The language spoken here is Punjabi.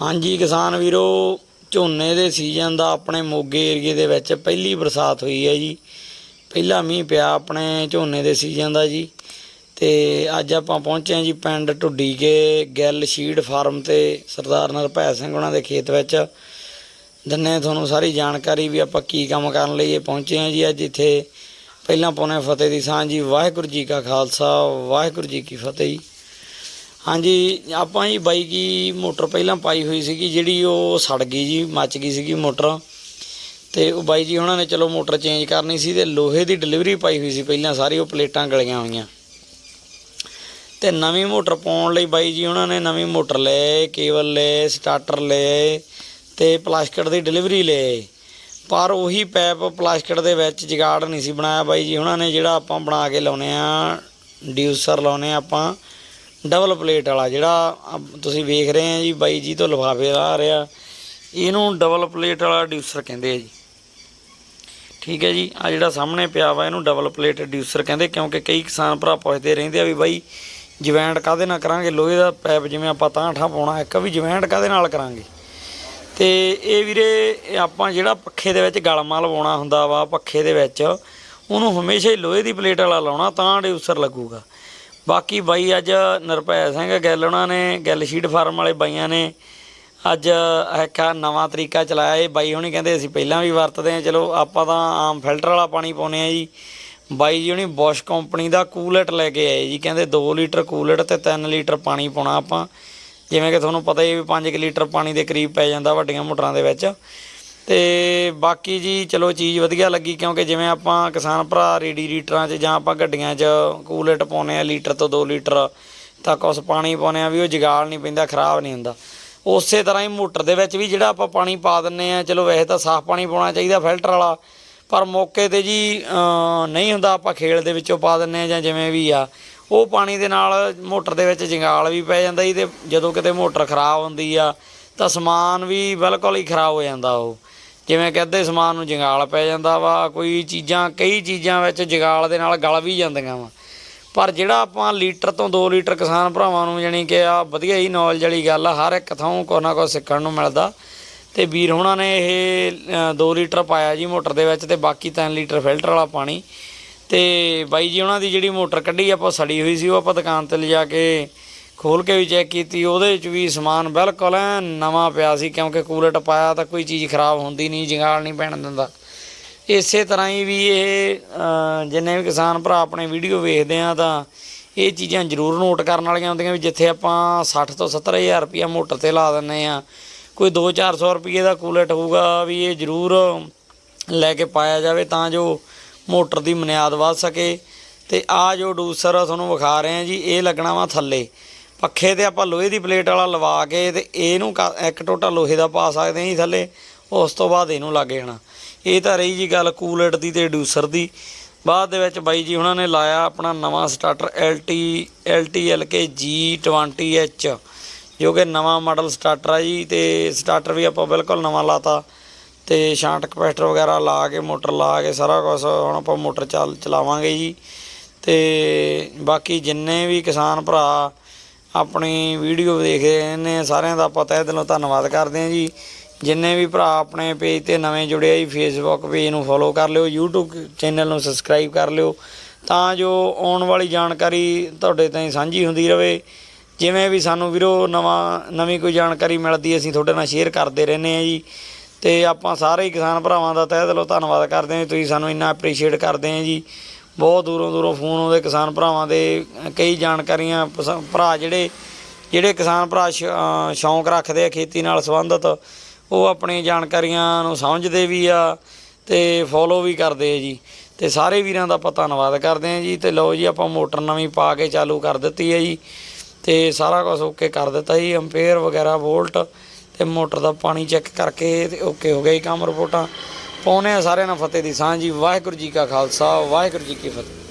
ਹਾਂਜੀ, ਕਿਸਾਨ ਵੀਰੋ, ਝੋਨੇ ਦੇ ਸੀਜ਼ਨ ਦਾ ਆਪਣੇ ਮੋਗੇ ਏਰੀਏ ਦੇ ਵਿੱਚ ਪਹਿਲੀ ਬਰਸਾਤ ਹੋਈ ਹੈ ਜੀ। ਪਹਿਲਾ ਮੀਂਹ ਪਿਆ ਆਪਣੇ ਝੋਨੇ ਦੇ ਸੀਜ਼ਨ ਦਾ ਜੀ। ਤੇ ਅੱਜ ਆਪਾਂ ਪਹੁੰਚੇ ਹਾਂ ਜੀ ਪਿੰਡ ਢੁੱਡੀ ਕੇ ਗਿੱਲ ਸ਼ੀਡ ਫਾਰਮ ਤੇ ਸਰਦਾਰ ਨਰਭੈ ਸਿੰਘ ਉਹਨਾਂ ਦੇ ਖੇਤ ਵਿੱਚ। ਦਿੰਨੇ ਤੁਹਾਨੂੰ ਸਾਰੀ ਜਾਣਕਾਰੀ ਵੀ ਆਪਾਂ ਕੀ ਕੰਮ ਕਰਨ ਲਈ ਇਹ ਪਹੁੰਚੇ ਹਾਂ ਜੀ। ਅੱਜ ਇੱਥੇ ਪਹਿਲਾਂ ਪਾਉਣੇ ਫਤਿਹ ਦੀ ਸਾਂਝ ਜੀ, ਵਾਹਿਗੁਰੂ ਜੀ ਕਾ ਖਾਲਸਾ, ਵਾਹਿਗੁਰੂ ਜੀ ਕੀ ਫਤਿਹ ਜੀ। ਹਾਂਜੀ, ਆਪਾਂ ਜੀ ਬਾਈ ਕੀ ਮੋਟਰ ਪਹਿਲਾਂ ਪਾਈ ਹੋਈ ਸੀਗੀ, ਜਿਹੜੀ ਉਹ ਸੜ ਗਈ ਜੀ, ਮੱਚ ਗਈ ਸੀਗੀ ਮੋਟਰ। ਤੇ ਉਹ ਬਾਈ ਜੀ ਉਹਨਾਂ ਨੇ ਚਲੋ ਮੋਟਰ ਚੇਂਜ ਕਰਨੀ ਸੀ ਤੇ ਲੋਹੇ ਦੀ ਡਿਲੀਵਰੀ ਪਾਈ ਹੋਈ ਸੀ ਪਹਿਲਾਂ, ਸਾਰੀ ਉਹ ਪਲੇਟਾਂ ਗਲੀਆਂ ਹੋਈਆਂ। ਤੇ ਨਵੀਂ ਮੋਟਰ ਪਾਉਣ ਲਈ ਬਾਈ ਜੀ ਉਹਨਾਂ ਨੇ ਨਵੀਂ ਮੋਟਰ ਲਏ, ਕੇਬਲ ਲਏ, ਸਟਾਰਟਰ ਲਏ ਤੇ ਪਲਾਸਟਿਕ ਦੀ ਡਿਲੀਵਰੀ ਲਏ। ਪਰ ਉਹੀ ਪੈਪ ਪਲਾਸਟਿਕ ਦੇ ਵਿੱਚ ਜਗਾੜ ਨਹੀਂ ਸੀ ਬਣਾਇਆ ਬਾਈ ਜੀ। ਉਹਨਾਂ ਨੇ ਜਿਹੜਾ ਆਪਾਂ ਬਣਾ ਕੇ ਲਾਉਨੇ ਆ, ਡਿਊਸਰ ਲਾਉਨੇ ਆ ਆਪਾਂ ਡਬਲ ਪਲੇਟ ਵਾਲਾ ਜਿਹੜਾ ਅਬ ਤੁਸੀਂ ਵੇਖ ਰਹੇ ਆ ਜੀ, ਬਾਈ ਜੀ ਤੋਂ ਲਿਫਾਫੇ ਆ ਰਿਹਾ ਇਹਨੂੰ ਡਬਲ ਪਲੇਟ ਵਾਲਾ ਡਿਊਸਰ ਕਹਿੰਦੇ ਆ ਜੀ। ਠੀਕ ਹੈ ਜੀ ਆ ਜਿਹੜਾ ਸਾਹਮਣੇ ਪਿਆ ਵਾ, ਇਹਨੂੰ ਡਬਲ ਪਲੇਟ ਡਿਊਸਰ ਕਹਿੰਦੇ, ਕਿਉਂਕਿ ਕਈ ਕਿਸਾਨ ਭਰਾ ਪੁੱਛਦੇ ਰਹਿੰਦੇ ਆ ਵੀ ਬਾਈ ਜਵੈਂਟ ਕਾਦੇ ਨਾਲ ਕਰਾਂਗੇ? ਲੋਹੇ ਦਾ ਪੈਪ ਜਿਵੇਂ ਆਪਾਂ ਤਾਂ ਠਾ ਪਾਉਣਾ, ਇੱਕ ਵੀ ਜਵੈਂਟ ਕਾਦੇ ਨਾਲ ਕਰਾਂਗੇ? ਤੇ ਇਹ ਵੀਰੇ ਆਪਾਂ ਜਿਹੜਾ ਪੱਖੇ ਦੇ ਵਿੱਚ ਗਲਮਾ ਲਵਾਉਣਾ ਹੁੰਦਾ ਵਾ, ਪੱਖੇ ਦੇ ਵਿੱਚ, ਉਹਨੂੰ ਹਮੇਸ਼ਾ ਹੀ ਲੋਹੇ ਦੀ ਪਲੇਟ ਵਾਲਾ ਲਾਉਣਾ, ਤਾਂ ਡਿਊਸਰ ਲੱਗੂਗਾ। ਬਾਕੀ ਬਾਈ ਅੱਜ ਨਿਰਭੈ ਸਿੰਘ ਗਿੱਲ ਉਹਨਾਂ ਨੇ, ਗਿੱਲ ਸ਼ੀਡ ਫਾਰਮ ਵਾਲੇ ਬਾਈਆਂ ਨੇ ਅੱਜ ਇੱਕ ਨਵਾਂ ਤਰੀਕਾ ਚਲਾਇਆ ਇਹ। ਬਾਈ ਹੁਣੀ ਕਹਿੰਦੇ ਅਸੀਂ ਪਹਿਲਾਂ ਵੀ ਵਰਤਦੇ ਆ ਚਲੋ ਆਪਾਂ ਤਾਂ ਆਮ ਫਿਲਟਰ ਵਾਲਾ ਪਾਣੀ ਪਾਉਨੇ ਆ ਜੀ। ਬਾਈ ਜੀ ਹੁਣੀ ਬੋਸ਼ ਕੰਪਨੀ ਦਾ ਕੂਲਟ ਲੈ ਕੇ ਆਏ ਜੀ। ਕਹਿੰਦੇ 2 ਲੀਟਰ ਕੂਲਟ ਤੇ 3 ਲੀਟਰ ਪਾਣੀ ਪਾਉਣਾ ਆਪਾਂ। ਜਿਵੇਂ ਕਿ ਤੁਹਾਨੂੰ ਪਤਾ ਹੀ ਹੈ ਵੀ 5 ਲੀਟਰ ਪਾਣੀ ਦੇ ਕਰੀਬ ਪੈ ਜਾਂਦਾ ਵੱਡੀਆਂ ਮੋਟਰਾਂ ਦੇ ਵਿੱਚ। ਤੇ ਬਾਕੀ ਜੀ ਚਲੋ ਚੀਜ਼ ਵਧੀਆ ਲੱਗੀ ਕਿਉਂਕਿ ਜਿਵੇਂ ਆਪਾਂ ਕਿਸਾਨ ਭਰਾ ਰੇਡੀ ਲੀਟਰਾਂ 'ਚ ਜਾਂ ਆਪਾਂ ਗੱਡੀਆਂ 'ਚ ਕੂਲੇਟ ਪਾਉਨੇ ਆ ਲੀਟਰ ਤੋਂ 2 ਲੀਟਰ ਤਾਂ ਕੁਛ ਪਾਣੀ ਪਾਉਨੇ ਆ ਵੀ ਉਹ ਜਗਾਲ ਨਹੀਂ ਪੈਂਦਾ, ਖਰਾਬ ਨਹੀਂ ਹੁੰਦਾ। ਉਸੇ ਤਰ੍ਹਾਂ ਹੀ ਮੋਟਰ ਦੇ ਵਿੱਚ ਵੀ ਜਿਹੜਾ ਆਪਾਂ ਪਾਣੀ ਪਾ ਦਿੰਨੇ ਆ, ਚਲੋ ਵੈਸੇ ਤਾਂ ਸਾਫ਼ ਪਾਣੀ ਪਾਉਣਾ ਚਾਹੀਦਾ ਫਿਲਟਰ ਵਾਲਾ, ਪਰ ਮੌਕੇ ਤੇ ਜੀ ਨਹੀਂ ਹੁੰਦਾ ਆਪਾਂ ਖੇਲ ਦੇ ਵਿੱਚੋਂ ਪਾ ਦਿੰਨੇ ਆ ਜਾਂ ਜਿਵੇਂ ਵੀ ਆ, ਉਹ ਪਾਣੀ ਦੇ ਨਾਲ ਮੋਟਰ ਦੇ ਵਿੱਚ ਜੰਗਾਲ ਵੀ ਪੈ ਜਾਂਦਾ ਜੀ ਤੇ ਜਦੋਂ ਕਿਤੇ ਮੋਟਰ ਖਰਾਬ ਹੁੰਦੀ ਆ ਤਾਂ ਸਮਾਨ ਵੀ ਬਿਲਕੁਲ ਹੀ ਖਰਾਬ ਹੋ ਜਾਂਦਾ ਉਹ। ਜਿਵੇਂ ਕਿ ਅੱਧੇ ਸਮਾਨ ਨੂੰ ਜੰਗਾਲ ਪੈ ਜਾਂਦਾ ਵਾ, ਕੋਈ ਚੀਜ਼ਾਂ, ਕਈ ਚੀਜ਼ਾਂ ਵਿੱਚ ਜੰਗਾਲ ਦੇ ਨਾਲ ਗਲ ਵੀ ਜਾਂਦੀਆਂ ਵਾ। ਪਰ ਜਿਹੜਾ ਆਪਾਂ ਲੀਟਰ ਤੋਂ 2 ਲੀਟਰ ਕਿਸਾਨ ਭਰਾਵਾਂ ਨੂੰ ਜਾਣੀ ਕਿ ਆ ਵਧੀਆ ਹੀ ਨੌਲੇਜ ਵਾਲੀ ਗੱਲ ਆ, ਹਰ ਇੱਕ ਥਾਂ ਕੋ ਨਾ ਕੋ ਸਿੱਖਣ ਨੂੰ ਮਿਲਦਾ। ਤੇ ਵੀਰ ਹੋਣਾ ਨੇ ਇਹ 2 ਲੀਟਰ ਪਾਇਆ ਜੀ ਮੋਟਰ ਦੇ ਵਿੱਚ ਤੇ ਬਾਕੀ 3 ਲੀਟਰ ਫਿਲਟਰ ਵਾਲਾ ਪਾਣੀ। ਤੇ ਬਾਈ ਜੀ ਉਹਨਾਂ ਦੀ ਜਿਹੜੀ ਮੋਟਰ ਕੱਢੀ, ਆਪਾਂ ਸੜੀ ਹੋਈ ਸੀ, ਉਹ ਆਪਾਂ ਦੁਕਾਨ ਤੇ ਲਿਜਾ ਕੇ ਖੋਲ ਕੇ ਵੀ ਚੈੱਕ ਕੀਤੀ, ਉਹਦੇ 'ਚ ਵੀ ਸਮਾਨ ਬਿਲਕੁਲ ਐਨ ਨਵਾਂ ਪਿਆ ਸੀ, ਕਿਉਂਕਿ ਕੂਲਟ ਪਾਇਆ ਤਾਂ ਕੋਈ ਚੀਜ਼ ਖਰਾਬ ਹੁੰਦੀ ਨਹੀਂ, ਜੰਗਾਲ ਨਹੀਂ ਪੈਣ ਦਿੰਦਾ। ਇਸੇ ਤਰ੍ਹਾਂ ਹੀ ਵੀ ਇਹ ਜਿੰਨੇ ਵੀ ਕਿਸਾਨ ਭਰਾ ਆਪਣੇ ਵੀਡੀਓ ਵੇਖਦੇ ਆ ਤਾਂ ਇਹ ਚੀਜ਼ਾਂ ਜ਼ਰੂਰ ਨੋਟ ਕਰਨ ਵਾਲੀਆਂ ਹੁੰਦੀਆਂ ਵੀ ਜਿੱਥੇ ਆਪਾਂ 60 ਤੋਂ 70000 ਰੁਪਇਆ ਮੋਟਰ ਤੇ ਲਾ ਦਿੰਨੇ ਆ, ਕੋਈ 2-400 ਰੁਪਏ ਦਾ ਕੂਲਟ ਹੋਊਗਾ ਵੀ ਇਹ ਜ਼ਰੂਰ ਲੈ ਕੇ ਪਾਇਆ ਜਾਵੇ ਤਾਂ ਜੋ ਮੋਟਰ ਦੀ ਮਨਿਆਦ ਵੱਧ ਸਕੇ। ਤੇ ਆ ਜੋ ਡੂਸਰ ਤੁਹਾਨੂੰ ਵਿਖਾ ਰਹੇ ਆ ਜੀ, ਇਹ ਲੱਗਣਾ ਵਾ ਥੱਲੇ। ਪੱਖੇ ਤੇ ਆਪਾਂ ਲੋਹੇ ਦੀ ਪਲੇਟ ਵਾਲਾ ਲਵਾ ਕੇ ਤੇ ਇਹਨੂੰ ਕ- ਇੱਕ ਟੋਟਾ ਲੋਹੇ ਦਾ ਪਾ ਸਕਦੇ ਹਾਂ ਜੀ ਥੱਲੇ, ਉਸ ਤੋਂ ਬਾਅਦ ਇਹਨੂੰ ਲੱਗ ਜਾਣਾ। ਇਹ ਤਾਂ ਰਹੀ ਜੀ ਗੱਲ ਕੂਲਟ ਦੀ ਤੇ ਡਿਊਸਰ ਦੀ। ਬਾਅਦ ਦੇ ਵਿੱਚ ਬਾਈ ਜੀ ਉਹਨਾਂ ਨੇ ਲਾਇਆ ਆਪਣਾ ਨਵਾਂ ਸਟਾਰਟਰ LT LTLK G20H ਜੋ ਕਿ ਨਵਾਂ ਮਾਡਲ ਸਟਾਰਟਰ ਆ ਜੀ ਤੇ ਸਟਾਰਟਰ ਵੀ ਆਪਾਂ ਬਿਲਕੁਲ ਨਵਾਂ ਲਾਤਾ। ਤੇ ਸ਼ਾਂਟ ਕਪੈਸਟਰ ਵਗੈਰਾ ਲਾ ਕੇ, ਮੋਟਰ ਲਾ ਕੇ, ਸਾਰਾ ਕੁਝ ਹੁਣ ਆਪਾਂ ਮੋਟਰ ਚੱਲ ਚਲਾਵਾਂਗੇ ਜੀ। ਤੇ ਬਾਕੀ ਜਿੰਨੇ ਵੀ ਕਿਸਾਨ ਭਰਾ ਆਪਣੀ ਵੀਡੀਓ ਦੇਖਦੇ ਰਹੇ ਨੇ ਸਾਰਿਆਂ ਦਾ ਆਪਾਂ ਤਹਿ ਦਿਲੋਂ ਧੰਨਵਾਦ ਕਰਦੇ ਹਾਂ ਜੀ। ਜਿੰਨੇ ਵੀ ਭਰਾ ਆਪਣੇ ਪੇਜ ਤੇ ਨਵੇਂ ਜੁੜੇ ਆ ਜੀ ਫੇਸਬੁੱਕ ਪੇਜ ਨੂੰ ਫੋਲੋ ਕਰ ਲਿਓ, YouTube ਚੈਨਲ ਨੂੰ ਸਬਸਕ੍ਰਾਈਬ ਕਰ ਲਿਓ। ਤਾਂ ਜੋ ਆਉਣ ਵਾਲੀ ਜਾਣਕਾਰੀ ਤੁਹਾਡੇ ਤਾਈਂ ਸਾਂਝੀ ਹੁੰਦੀ ਰਹੇ ਜਿਵੇਂ ਵੀ ਸਾਨੂੰ ਵੀਰੋ ਨਵਾਂ, ਨਵੀਂ ਕੋਈ ਜਾਣਕਾਰੀ ਮਿਲਦੀ ਅਸੀਂ ਤੁਹਾਡੇ ਨਾਲ ਸ਼ੇਅਰ ਕਰਦੇ ਰਹਿੰਦੇ ਆ ਜੀ। ਤੇ ਆਪਾਂ ਸਾਰੇ ਹੀ ਕਿਸਾਨ ਭਰਾਵਾਂ ਦਾ ਤਹਿ ਦਿਲੋਂ ਧੰਨਵਾਦ ਕਰਦੇ ਹਾਂ। ਤੁਸੀਂ ਸਾਨੂੰ ਇੰਨਾ ਅਪਰੀਸ਼ੀਏਟ ਕਰਦੇ ਆ ਜੀ। ਬਹੁਤ ਦੂਰੋਂ ਦੂਰੋਂ ਫੋਨ ਆਉਂਦੇ ਕਿਸਾਨ ਭਰਾਵਾਂ ਦੇ, ਕਈ ਜਾਣਕਾਰੀਆਂ ਪਸ- ਭਰਾ ਜਿਹੜੇ ਜਿਹੜੇ ਕਿਸਾਨ ਭਰਾ ਸ਼- ਸ਼ੌਂਕ ਰੱਖਦੇ ਆ ਖੇਤੀ ਨਾਲ ਸੰਬੰਧਿਤ, ਉਹ ਆਪਣੀ ਜਾਣਕਾਰੀਆਂ ਨੂੰ ਸਮਝਦੇ ਵੀ ਆ ਤੇ ਫੋਲੋ ਵੀ ਕਰਦੇ ਆ ਜੀ। ਤੇ ਸਾਰੇ ਵੀਰਾਂ ਦਾ ਆਪਾਂ ਧੰਨਵਾਦ ਕਰਦੇ ਆ ਜੀ ਤੇ ਲਓ ਜੀ ਆਪਾਂ ਮੋਟਰ ਨਵੀਂ ਪਾ ਕੇ ਚਾਲੂ ਕਰ ਦਿੱਤੀ ਹੈ ਜੀ। ਤੇ ਸਾਰਾ ਕੁਝ ਓਕੇ ਕਰ ਦਿੱਤਾ ਜੀ ਅੰਪੇਅਰ ਵਗੈਰਾ ਵੋਲਟ ਤੇ ਮੋਟਰ ਦਾ ਪਾਣੀ ਚੈੱਕ ਕਰਕੇ ਤੇ ਓਕੇ ਹੋ ਗਿਆ ਜੀ ਕੰਮ ਰਿਪੋਰਟਾਂ। ਪਾਉਨੇ ਆ ਸਾਰਿਆਂ ਨਾਲ ਫਤਿਹ ਦੀ ਸਾਂਝ ਜੀ। ਵਾਹਿਗੁਰੂ ਜੀ ਕਾ ਖਾਲਸਾ, ਵਾਹਿਗੁਰੂ ਜੀ ਕੀ ਫਤਿਹ।